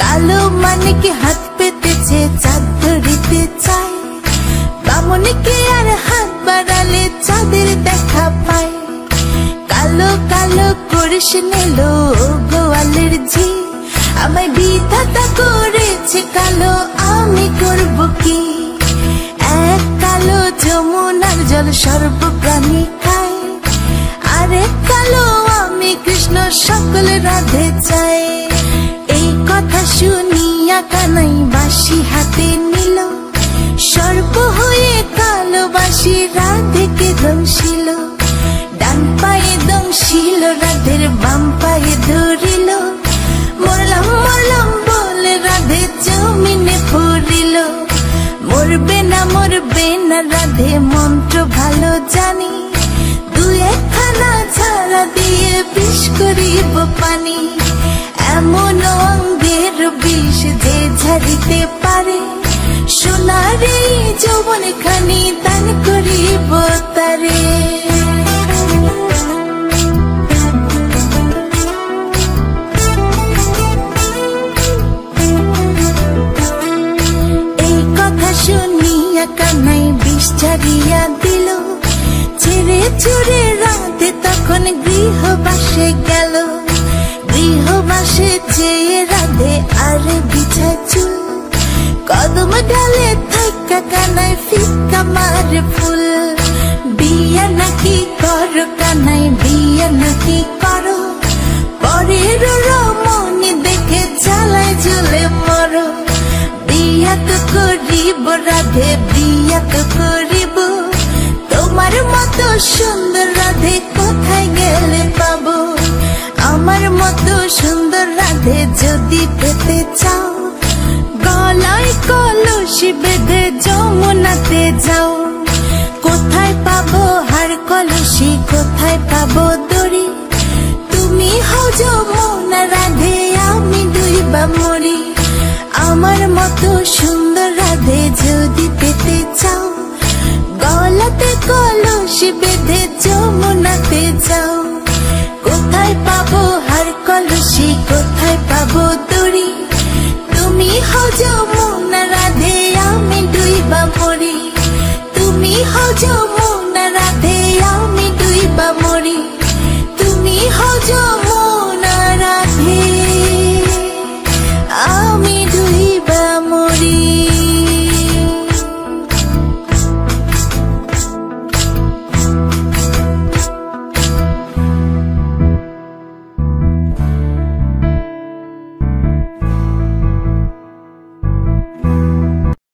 কালো মানিকে হাত পেতেছে চাঁদ ধরিতে চায় বামনিকে আর হাত বাড়ালে চাঁদের দেখা পায় কালো কালো করিস নিল গোয়ালের ঝি আমায় বিধাতা করেছে কালো, আমি করব কি? এক কালো যমুনার জল সর্ব প্রাণী খায় আরেক কালো আমি কৃষ্ণ, সকল রাধে চাই। বাসি হাতে নিল, সর্প হয়ে কালো বাসি রাধেকে দংশিল ডান পায়ে দংশিল, রাধের বাম পায়ে ধরিল। মরলাম মরলাম বলে রাধে জমিনে পড়িল মরবে না মরবে না রাধে, মন্ত্র ভালো জানি। দু একখানা ছাড়া দিয়ে বিষ করিব পানি। ঝাড়িতে পারে। সোনার যৌবন খানি দান করিব তারে। এই কথা শুনিয়া কানাই বিষ ছাড়িয়া দিল। ছেড়ে ছুড়ে রাতে তখন গৃহবাসে গেল। গৃহবাসে চেয়ে রাধে আরে কদম ডালে থাকা কানাই ফিকা মারে ফুল বিয়া নাকি করো কানাই বিয়া নাকি করো পরের রমণী দেখে চালায় ঝুলে মরো বিয়া তো করিব রাধে বিয়া তো করিব তোমার মতো সুন্দর রাধে কোথায় গেলে পাবো? আমার মতো সুন্দর রাধে যদি পেতে চাও। কলসি বেঁধে যমুনাতে যাও। কোথায় পাবো হার কলসি, কোথায় পাবো দড়ি? তুমি হও যমুনা রাধে, আমি দুইবা মরি। আমার মতো সুন্দর রাধে যদি পেতে চাও, গলাতে কলসি বেঁধে যমুনাতে যাও। কোথায় পাবো হার কলসি 好久不